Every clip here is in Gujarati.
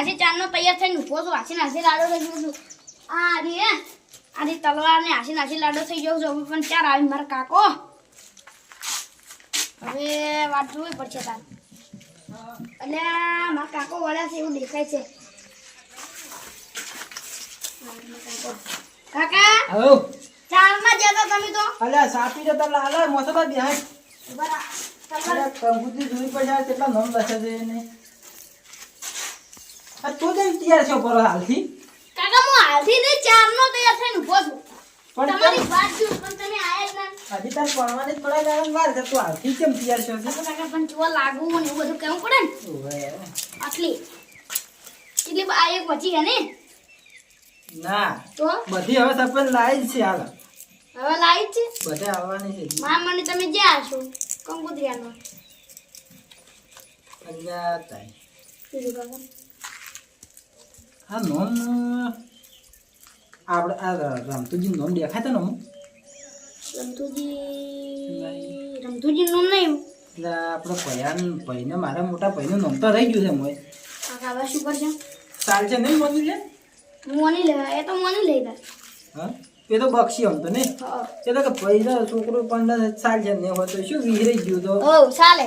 નાસી ચારનો તૈયાર થઈને ઊભો છું આછી નાસી લાડો થઈ ગયો છું. આ રે આ રે તલવાર ને આશી નાસી લાડો થઈ ગયો છું પણ ચાર આવી મારા કાકો. હવે વાત જોવી પડશે તાર. એટલે મારા કાકો વળ્યા છે એવું દેખાય છે. કાકા ચારમાં જતા તમે તો? અલ્યા સાપી જતા લાલા મોસબા બેહાય બરા તલવાર અલ્યા કંકુતરી જોઈ પડ્યા કેટલા નોમ લખે છે એને. તું કેમ તૈયાર છો પર હાલથી. કાકા હું હાલથી નહીં ચારનો તૈયાર થઈને ઊભો છું. પણ તમારી? વાત પણ તમે આયા જ ના. હજી તાર પડવાની જ પડે વાર છે તું હાલથી કેમ તૈયાર છો? કાકા કાકા પણ જો લાગુ ને એવું બધું કેવું પડે ને. આટલી. એટલી આ એક બચી હે ને? ના. તો? બધી હવે સપન લાઈ જ છે હાલ. હવે લાઈ છે? બધે આવવાની છે મા મને તમે જ્યાં હશો? કંકુત્રિયાનો. અલ્યા તાઈ બીજું કાકા? આ નોમ આપણે આ રમતુજી નોમ દેખાય તો નોમ રમતુજી રમતુજી નું નહીં. એટલે આપણે ભયાન ભાઈને મારા મોટા ભાઈનું નોમ તો રહી ગયું છે મોય. કાકા શું કરશે ચાલ છે નહીં મોદી છે મોની લે એ તો મોની લઈ લે. હા? એ તો બક્ષી આમ તો હા. એ તો કે પૈસા છોકરો પણ ચાલ છે નહીં હોય તો શું વિહરાઈ ગયું તો? ચાલે.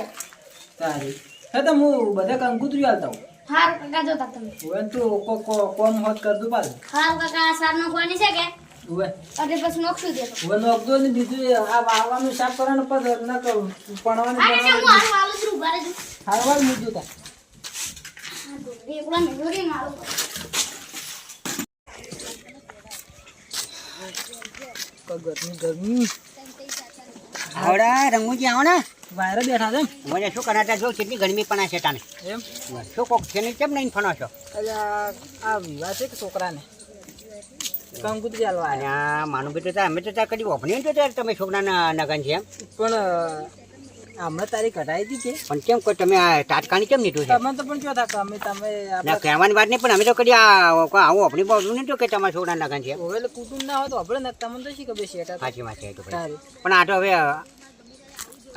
તારી હા તો હું બધા કંકુતરી હાલતા હું હાર કાકા જોતા તમે. હવે તું કો કો કોમ હોત કરતું પાલ હાર કાકા સાર નો કોની છે કે? હવે એટલે બસ નોખશું દેતો હવે નોકદો ને બીજું આ વાવવાનું સાફ કરવાનું પણ ન કરું. હા ભણવાનું હું હાલ વાલું છું ઊભા રહેજો. હારવાર મૂકજો તા એકલા મેળવી મારું ગરમી. ગરમી આવડા રંગુજી આવો ને. વાયરે બેઠા છે મને શું કરાતા જો કેટલી ગરમી પણ છે તાને એમ? શું કોક છે ને કેમ નહીં ફણો છો? આ વિવાહ છે કે છોકરાને? કંકુતરી હાલવા અને આયા આ માનું બેટું અમે તો ત્યાં કદી ઓપનિંગ તો ત્યારે તમે છોકરાના નગન છે એમ. પણ હમણાં તારી કઢાઈ હતી કે? પણ કેમ કોઈ તમે આ તાત્કાલિક કેમ લીધું છે? તમે તો પણ કયો હતા અમે તમે ના કહેવાની વાત નહીં પણ અમે તો કદી આ કોઈ આવું ઓપનિંગ બોલું નહીં તો કે તમારા છોકરાના નગન છે એટલે કુટુંબ ના હોય તો આપણે ને તમને તો શી ખબર શેઠા સાચી વાત છે તો પણ આ તો હવે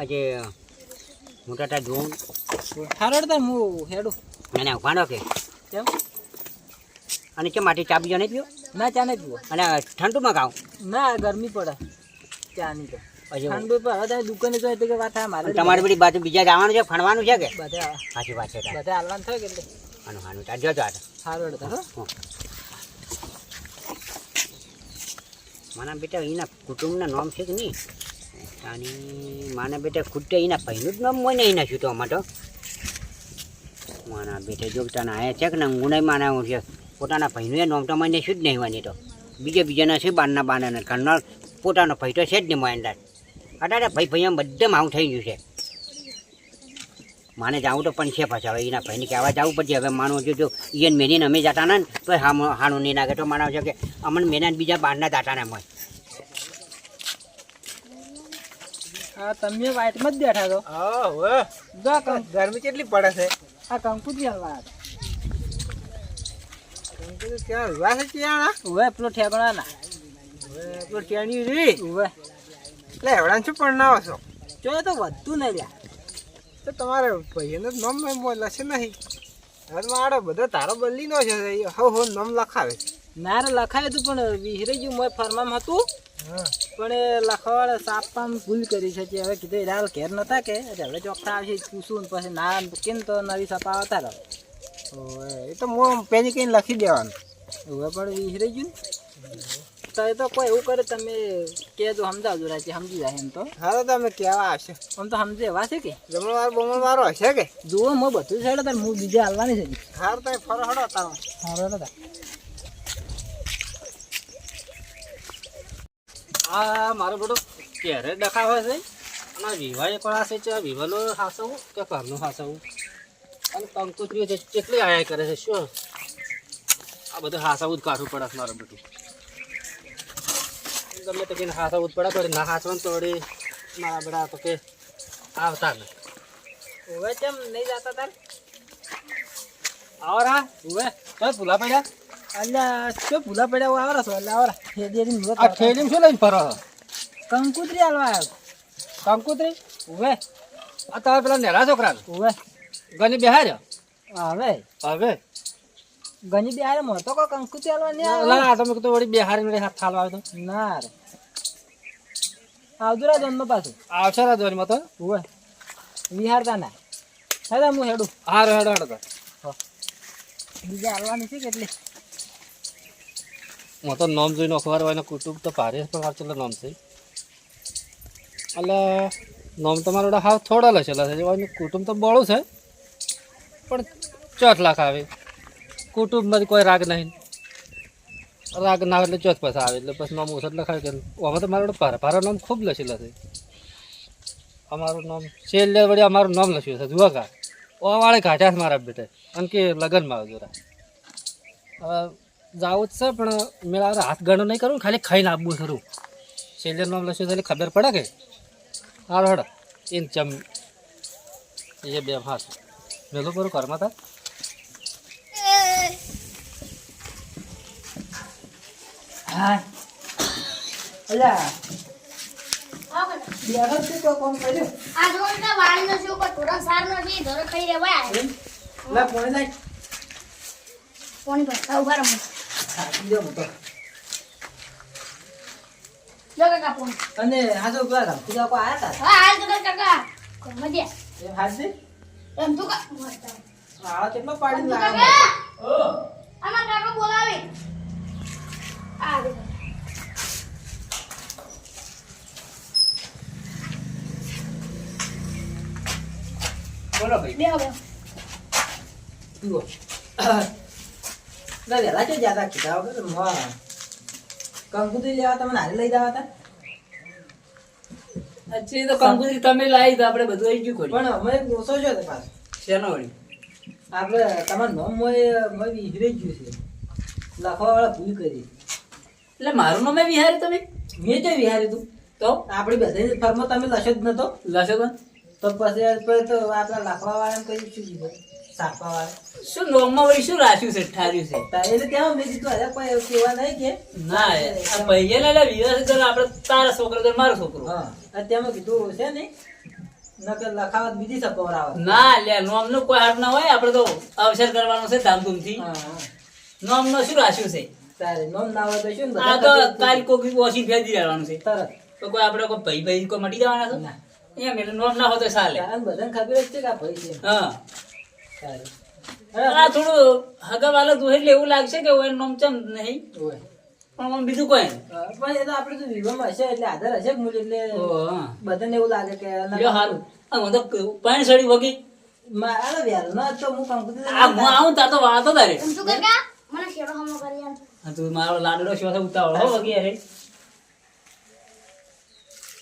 આજે મોટાટા જોઉં હારો તાર હું હેડું. અને ઉભાડો કે. કેમ? અને કેમ માટી ચા બીજો નહીં પીવો ના ચા નહીં પીવો. અને ઠંડુમાં ખાવ ના ગરમી પડે ચા નહીં તો. ઠંડુ પર હવે દુકાને કે વાત થાય મારે તમારી બધી બાજુ બીજા જવાનું છે ફણવાનું છે કે? બધા સાચી વાત છે બધા હાલવાનું થાય કે હાનું જોજો આ માના બેટા એના કુટુંબના નામ છે કે નહીં? અને માના બેટા ખુદ એના ભાઈનું જ નામ હોય ને તો છૂટો માટે. માના બેટા જો તને આયા છે કે ના નહીં માના છે. પોતાના ભાઈનું એ નામ તો મને શું જ નહીં હોય તો. બીજા બીજાના છે, બારના બાના ઘરના પોતાનો ભાઈ તો છે જ નહીં મારા અંદર અટારે ભાઈ ભાઈ બધા માવું થઈ ગયું છે. માને જાવું તો પણ છે પાછા. હવે એના ભાઈને કહેવા જવું પડશે. હવે માનો જો જો, ઈયન મેનીને અમે જતા ને તો હાણું નહીં નાખે તો માનવ છે કે અમને મેના બીજા બહારના દાતા ને હોય. હા તમે વાઇટમાં જ બેઠા છો. હા કંક- ગરમી કેટલી પડે છે? આ કંકુ હાલવા ક્યાં વિવાહ છે ક્યાં હવે પેલો ઠેકણા ના પેલો ટેણી રી હવે એટલે એવડાને શું પણ ના છો? જો તો વધતું નહીં લ્યા. તો તમારે ભાઈનું નામ લખે નહીં. હવે મારો બધો તારો બદલી નો છે હો હો નામ લખાવે. ના રે લખાયું હતું પણ વિહરી ગયું મેં ફરમામ હતું. પણ એ સાપ સાપમાં ભૂલ કરી છે કે હવે કીધું એ ઘેર નતા કે હવે ચોખ્ખા આવશે પૂછું ને પછી ના કેમ તો નવી સાપા આવતા રહો એ તો હું પેલી કઈ લખી દેવાનું. હવે પણ વિસરી ગયું તો એ તો કોઈ એવું કરે તમે કહેજો સમજાવજો રાજી સમજી જાય એમ તો. હારો તમે કેવા આવશે. આમ તો સમજે એવા છે કે? જમણવાર બમણવારો હશે કે? જુઓ હું બધું છે તાર હું બીજે હાલવાની છે. હાર તમે ફરો હડો તારો. હારો હતા આ મારો બધો ક્યારે ડખાવે છે? અને વિવાહ કળા છે છે વિવાહનો હાસવું કે ઘરનું હાસવું? અને કંકોત્રીઓ છે કેટલી આયા કરે છે શું? આ બધું હાસવું જ કાઢવું પડે મારું બધું ગમે તે કઈને હાસવું જ પડે તો ના હાસવાનું મારા બધા તો કે આવતા ને હવે કેમ નહીં જતા તાર? આવરા હવે ચાલ ભૂલા પડ્યા. અલ્યા શું ભૂલા પડ્યા આવરા છો એટલે આવરા. ઠેડી આ ઠેલીમાં શું લઈને ફરો કંકુત્રી હાલવા આવ્યો. કંકુતરી? ઉવે. આ તારા પેલા નેરા છોકરા ઉવે. ગની બેહાર્યો? હવે. હવે? ગની બે મો તો કો કંકુ ચાલવાની લા તમે કીધું વળી બેહારી ને હાથ થાલવા આવ્યો તો. ના રે. આવજો રા જન્મ પાછું. આવશે રાજવાની તો. ઓય વિહારતા ના. હેડા હું હેડું. હારો હેડો હેડો બીજા હાલવાની છે કેટલી? હું તો નામ જોઈને અખબાર હોય કુટુંબ તો ભારે પણ વાંચેલો નામ છે એટલે નામ તમારો હાવ થોડા લખેલા છે એનું કુટુંબ તો બળું છે પણ ચોથ લાખ આવે કુટુંબમાંથી કોઈ રાગ નહીં રાગ ના આવે એટલે ચોથ પાસે આવે એટલે પછી નામ ઓછા લખાવે કે આમાં તો મારું ભારે ભારે નામ ખૂબ લખેલા છે અમારું નામ છેલ્લે વળી અમારું નામ લખ્યું છે જુઓ કા ઓવાળે વાળે કાઢ્યા છે મારા બેટે કે લગ્નમાં આવજો હવે જાવું જ છે પણ મેળા હાથ ગણો નહીં કરું ખાલી ખાઈને આપવું ખરું છેલ્લે નામ લખ્યું એટલે ખબર પડે કે? હારો હડ એન ચમ. એ બે હાથ. મેલો કરું ઘરમાં તા હા અલ્યા. હા, બેટા. તો કોમ કર્યું? આ જો ને વાળીનો શું કોઈ તોરણ સાર નથી ધોરે ખાઈ રહેવાય લા પોણે જાય કોની ભરતા ઊભા રમો થાકી જાઉં તો જો કાકા ફોન અને હા તો પેલા રમતુજા કો આયા તા હા હાલ તો કાકા ઘરમાં દે એમ હાથ છે એમ તું. હા કેટલો પાડી તું લાગે કાકા આમાં કાકા બોલાવે આ દે બોલો ભાઈ બે હવે જુઓ જાતા કીધા વગર કંકુતરી લેવા તમે નારી લઈ જવા હતા. અચ્છા તો કંકુતરી તમે લાવી તો આપણે બધું આવી ગયું પણ અમે ઓછો છો પાછો. શેનો વળી આપણે તમારું નામ મોય વિહરી ગયું છે. લખવાવાળા ભૂલ કરી. એટલે મારું નામ વિહારી તમે? મેં જે વિહારી તું? તો? આપણી બધાની ફર્મમાં તમે લશો જ નતો. લશો તો? પછી તો આપણા લાખવા વાળાને કઈ શું કીધું? શું નોમમાં વળી શું રાખ્યું છે ઠાર્યું છે? તા એટલે મેં કીધું અરે કોઈ એવું નહીં કે. ના આ ભાઈએ ને વિવાહ કરે આપણે તારા છોકરો તો મારો છોકરો. હા. અત્યારમાં કીધું છે ને નકર લખાવત બીજી સપોર ના લે નોમનું કોઈ હાથ ના હોય આપણે તો અવસર કરવાનો છે ધામધૂમથી. નોમ નો શું રાખ્યું છે? તારે નોમ ના હોય તો શું આ તો તારી કોકી ઓછી ભેદી રહેવાનું છે. તરત. તો કોઈ આપણે કોઈ ભાઈ ભાઈ કોઈ મટી જવાના છે? એમ એટલે નોમ ના હોય તો ચાલે. બધાને ખબર જ છે કે આ ભાઈ છે. હા. આ થોડું હગા વાલો દુહે એટલે એવું લાગશે કે ઓય નોમ ચમ નહીં. પણ આમ બીજું કોઈ પણ એ તો આપણે તો વિવાહમાં હશે એટલે આધાર હશે મૂળ એટલે હા. બધાને એવું લાગે કે લ્યો હારું. આ હું તો પાણી સડી વગી. મારા વ્યાલ ના તો હું કંકુતરી આ હું આવું તા તો વાતો તારે. તું કાકા મને શેરો હમો કરી આલ. તું મારો લાડડો છે ઉતાવળ હો વગી અરે.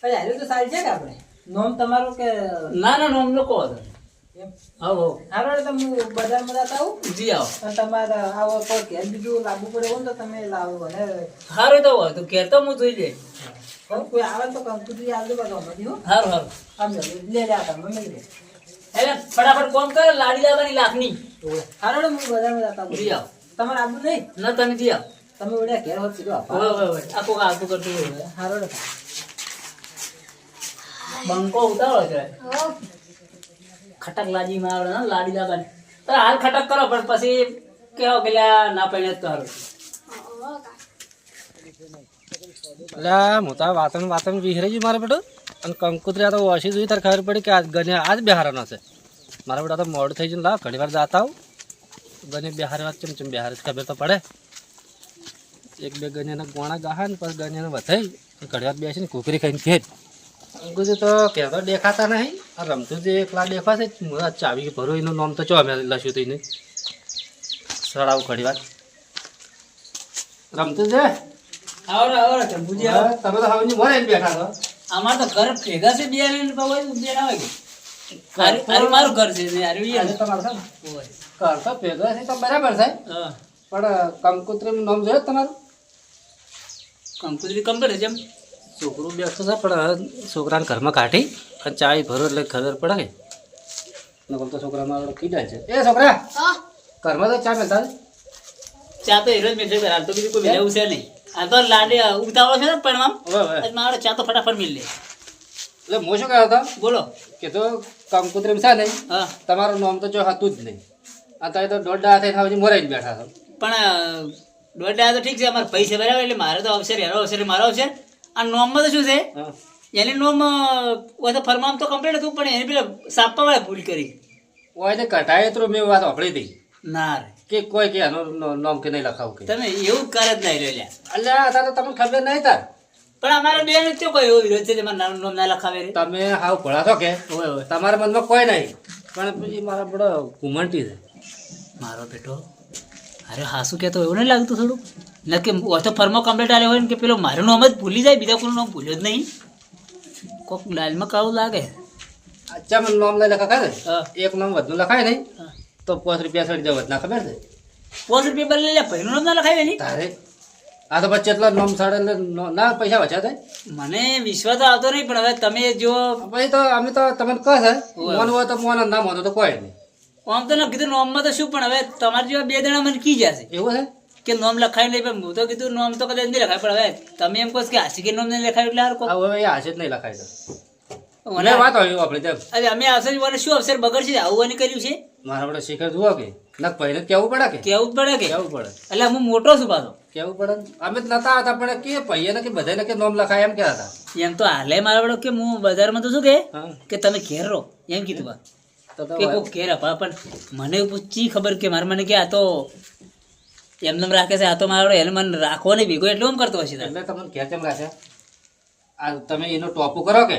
અરે હાલ તો સારી છે કે આપણે? નોમ તમારું કે ના ના નોમ નો કહો એમ? હા હો હારું તો હું બજારમાં જતા આવું? જી આવો. અને તમારે આવો કોઈ ઘેર બીજું લાવવું પડે હોય ને તો તમે લાવો અને હારું તો હોય તું હું જોઈ લે કોઈ આવે તો કંકુતરી આવજો બધા મળી હો. હારું હારું. આમ લે લે તમે લઈ લે એટલે ફટાફટ કોમ કર લાડી લાવવાની લાખની હારું હું બજારમાં જતા આવું. જી આવો. તમારે આવું નહીં? ના તમે જી આવો. તમે વડ્યા ઘેર હોત કીધું આપો હોય હોય હોય આખું આખું કરતું હોય. હારું બંકો ઉતાવળો છે. હો ખટક લાજી માં આવે લાડી લાવવાની તો હાલ ખટક કરો, પણ પછી કેવો પેલા ના પડે હું તો વાતન વાતન વિહરી ગયું મારા બેટો. અને કંકુતરી તો ઓછી જોઈ, તારે ખબર પડી કે આજ ગને આજ બિહારનો છે. મારા બેટા તો મોડું થઈ જાય લા, ઘણી વાર જાતા આવું. ગને બિહાર વાત ચમ ચમ ખબર તો પડે. એક બે ગન્યાના ગોણા ગાહા ને પછી ગન્યાને વધાઈ ઘણી બેસીને કુકરી ખાઈને ફેર અંકુજી તો કહેતો દેખાતા નહીં. આ રમતું જે એકલા દેખા છે હું આ ચાવી ભરો એનું નામ તો ચો અમે લખ્યું હતું એને. સડાવું ઘડી વાત રમતું છે? આવડે આવડે ચંપુજી આવો. તમે તો હવે મોરે બેઠા છો. અમાર તો ઘર ભેગા છે બે ને બહુ બે ના હોય મારું ઘર છે ને. તમારે ઘર તો ભેગા છે તો બરાબર છે. હા. પણ કંકુત્રીનું નામ જોયું તમારું? કંકુતરી છે એમ. છોકરું બેસતો છે પણ છોકરાને ઘરમાં કાઢી અને ચાય ભરો એટલે ખબર પડે. કે નકર તો છોકરામાં જાય છે. એ છોકરા! ઘરમાં તો ચા મેલતા ચા તો હીરો જ મેળશે છે તો બીજું કોઈ લેવું છે નહીં. આ તો લાડે ઉતાવળો છે ને પણ આમ મારો ચા તો ફટાફટ મિલ લે. એટલે હું શું કહેતો? બોલો. કે તો કંકુત્રીમ છે નહીં હા. તમારું નામ તો જો હતું જ નહીં. અત્યારે તો દોઢ થઈને હવે મોરે જ બેઠા છો. પણ અ, દોઢ તો ઠીક છે અમારે પૈસા બરાબર એટલે મારે તો અવસર હેરો અવસર મારો અવસર. આ નોમમાં તો શું છે? એની નોમ હોય તો ફરમામ તો કમ્પ્લીટ હતું પણ એને પેલા સાપા વાળા ભૂલ કરી. હોય તો કટાય તો મેં વાત સાંભળી હતી ના રે. કે કોઈ કે એનું નોમ નામ કે નહીં લખાવું કે. તમે એવું કરે જ નહીં રહ્યા અલ્યા અત્યારે તો તમને ખબર નહીં તાર. પણ અમારો બેન તો કોઈ એવો વિરોધ છે કે મારું નાનું નામ ના લખાવે તમે હાવ ભળા છો કે? તમારા મનમાં કોઈ નહીં. પણ પછી મારા બડો ઘુમંટી છે. મારો બેટો અરે હાસુ કહેતો એવું નહીં લાગતું થોડું નક્કી હોય તો ફર્મો કમ્પ્લેટ આવ્યો હોય ને કે પેલો મારું નામ જ ભૂલી જાય બીજા કોઈનું નામ ભૂલ્યો જ નહીં. કોક લાલમાં કાવું લાગે. અચ્છા મને નામ લઈ લખા ખબર એક નામ વધુ લખાય નહીં? તો પાંચ રૂપિયા સડી જાય વધના ખબર છે? પાંચ રૂપિયા બદલે લે ભાઈનું નામ ના લખાય નહીં તારે? આ તો પછી એટલા નામ સાડે ના પૈસા વચ્યા થાય? મને વિશ્વાસ આવતો નહીં પણ હવે તમે જો પછી તો અમે તો તમને કહે છે હોય. હોય તો મોન ના મોન તો કોઈ નહીં. આમ તો ન કીધું નોમમાં તો શું પણ હવે તમારી જેવા બે જણા મને કી જશે. એવું છે કે નોમ લખાય નહીં પણ હું તો કીધું નોમ તો કદાચ નહીં લખાય પણ હવે તમે એમ કહો કે છો કે નોમ નહીં લખાય એટલે હારું હવે હાશે જ નહીં લખાય તો. મને વાત આવી આપણે અરે અમે આવશે મને શું અવસર બગડશે? આવું અને કર્યું છે? મારા આપણે શિખર જુઓ કે. ના પહેલે કેવું પડે કે? કેવું પડે કે? કેવું પડે? એટલે હું મોટો છું પાછો. કેવું પડે? અમે નતા હતા પણ કે ભાઈને કે બધાને કે નોમ લખાય એમ કહેતા હતા. એમ તો હાલે મારા વડો કે હું બજારમાં તો શું કે? કે તમે ઘેર રહો. એમ કીધું બા. કે કોઈ ઘેર અપા પણ મને પૂછી ખબર કે મારા મને કે આ તો એમને રાખે છે આ તો મારો એને મને રાખવો નહીં ભેગો એટલે એમ કરતો હશે એટલે તમને ઘેર કેમ રાખે? આ તમે એનો ટોપો કરો કે?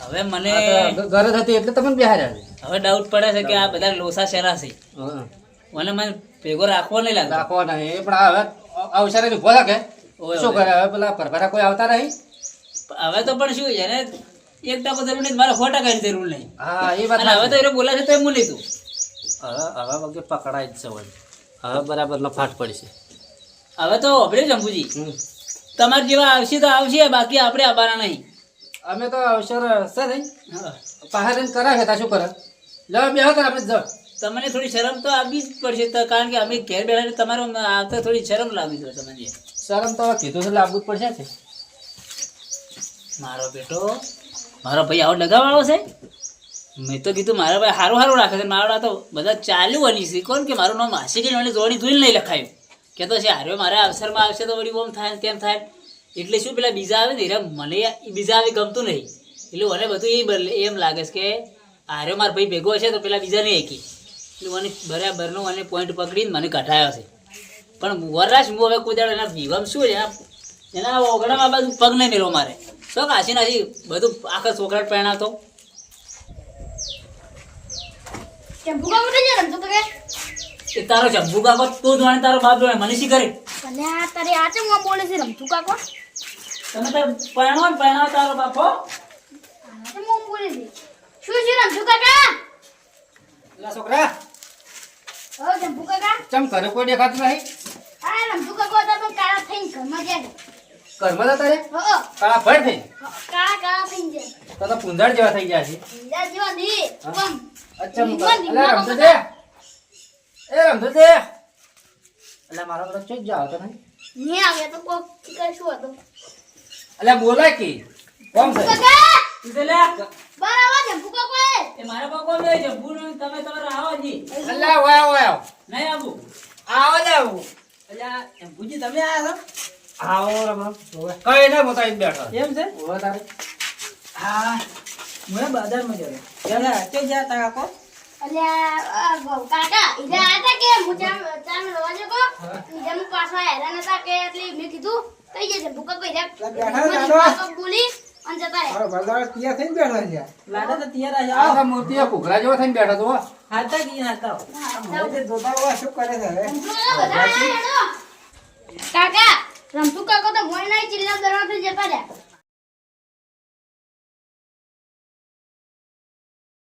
હવે મને ઘરે હતી એટલે તમને બેહાર્યા છે હવે ડાઉટ પડે છે કે આ બધા લોસા શેરા છે. મને મને ભેગો રાખવો નહીં લાગતો. રાખવો નહીં પણ હવે અવસરે ઊભો રાખે શું કરે? હવે પેલા પરપરા કોઈ આવતા નહીં? હવે તો પણ શું એને એક ટકો જરૂર નહીં મારે સો ટકાની જરૂર નહીં. હા એ વાત હવે તો એને બોલાવે છે તો એમ લીધું. હવે હવે વગર પકડાય જ છે હવે. બરાબર લફાટ પડશે. હવે તો જંબુજી હમ. તમારે જેવા આવશે તો આવશે બાકી આપણે આવવાના નહીં. અમે તો અવસર છે નહીં? હા. કરા તા શું કરે. લે બે તાર આપણે જ તમને થોડી શરમ તો આપવી જ પડશે કારણ કે અમે ઘેર બેઠા તમારો આવતા થોડી શરમ લાગી જોઈએ તમને શરમ તો કીધું છે લાગવું જ પડશે મારો બેટો મારો ભાઈ આવો ડગાવાળો છે? મેં તો કીધું મારા ભાઈ સારું સારું રાખે છે. મારા તો બધા ચાલુ બની છે. કોણ કે મારું નામ હાસી કે વળી જોડી જોઈને નહીં લખાયું. કે તો છે હારે મારા અવસરમાં આવશે તો વળી ઓમ થાય તેમ થાય. એટલે શું પેલા બીજા આવે ને મને બીજા આવે ગમતું નહીં. એટલે મને બધું એ બદલે, એમ લાગે છે કે હારે મારો ભાઈ ભેગો છે તો પેલા બીજા નહીં એકી એટલે મને બરાબરનો મને પોઈન્ટ પકડીને મને કઢાયો છે. પણ વરરાશ હું હવે કોઈ એના વિવમ શું એના એના ઓગણામાં બાજુ પગ નહીં મેળવો મારે. શું કાશી નાસી બધું આખા છોકરા પહેણાવતો એ તારો જંબુ કાકો તું જાણે તારો બાપ જાણે મને શી કરે? અને આ તારે આ ચમ હું બોલે છે રમતું કાકો. તમે તાર પહેણો ને પહેણાવો તારો બાપો આ હું બોલે છે. શું છે રમતું કાકા? લા છોકરા. ઓ જંબુ કાકા ચમ ઘરે કોઈ દેખાતું નહીં? આ રમતું કાકો તો કાળા થઈને ઘરમાં જાય ઘરમાં જતા રે હો કાળા ફળ થઈ કાળા કાળા થઈ જાય તો તો પૂંજાળ જેવા થઈ ગયા છે. બીજા જેવા નહીં અચ્છા અલા રમતો દે એ રમતો દે અલા મારો બધો ચોજ જાવ તો નહીં. નહીં આવે તો કોક શું હતું અલા બોલાય કે. કોમ છે? કાકા તું તો લે. બાર આવા જંબુ કાકો એ એ મારા તમે તમારે આવો જી. અલા વાય વાય નહીં આવું. આવો દે આવો. અલ્યા જંબુજી તમે આયા આવો રમો કઈ ના મોતા બેઠો. એમ છે? ઓવે તારે. હા મેં બજારમાં જતો કેમ કે જ્યાં તા કાકો? અલ્યા કાકા ઈજા આયા કે હું ચામ ચામ રવા જો કો ઈજા હું પાછા હેરાન હતા કે એટલે મેં કીધું કઈ જશે ભૂકા કોઈ જા બેઠા બેઠા. બોલી અને જતા મારો ભરદાર ક્યાં થઈને બેઠા છે લાડા તો તૈયાર આ જેવો થઈને બેઠો તો હો. હાતા કી હાતા હવે જોતા શું કરે છે હવે? રમતું કાકા બધા આયા હેડો. કાકા રમતું કાકો તો મોય નહીં ચિલ્લા દરવાજે જતા રહ્યા.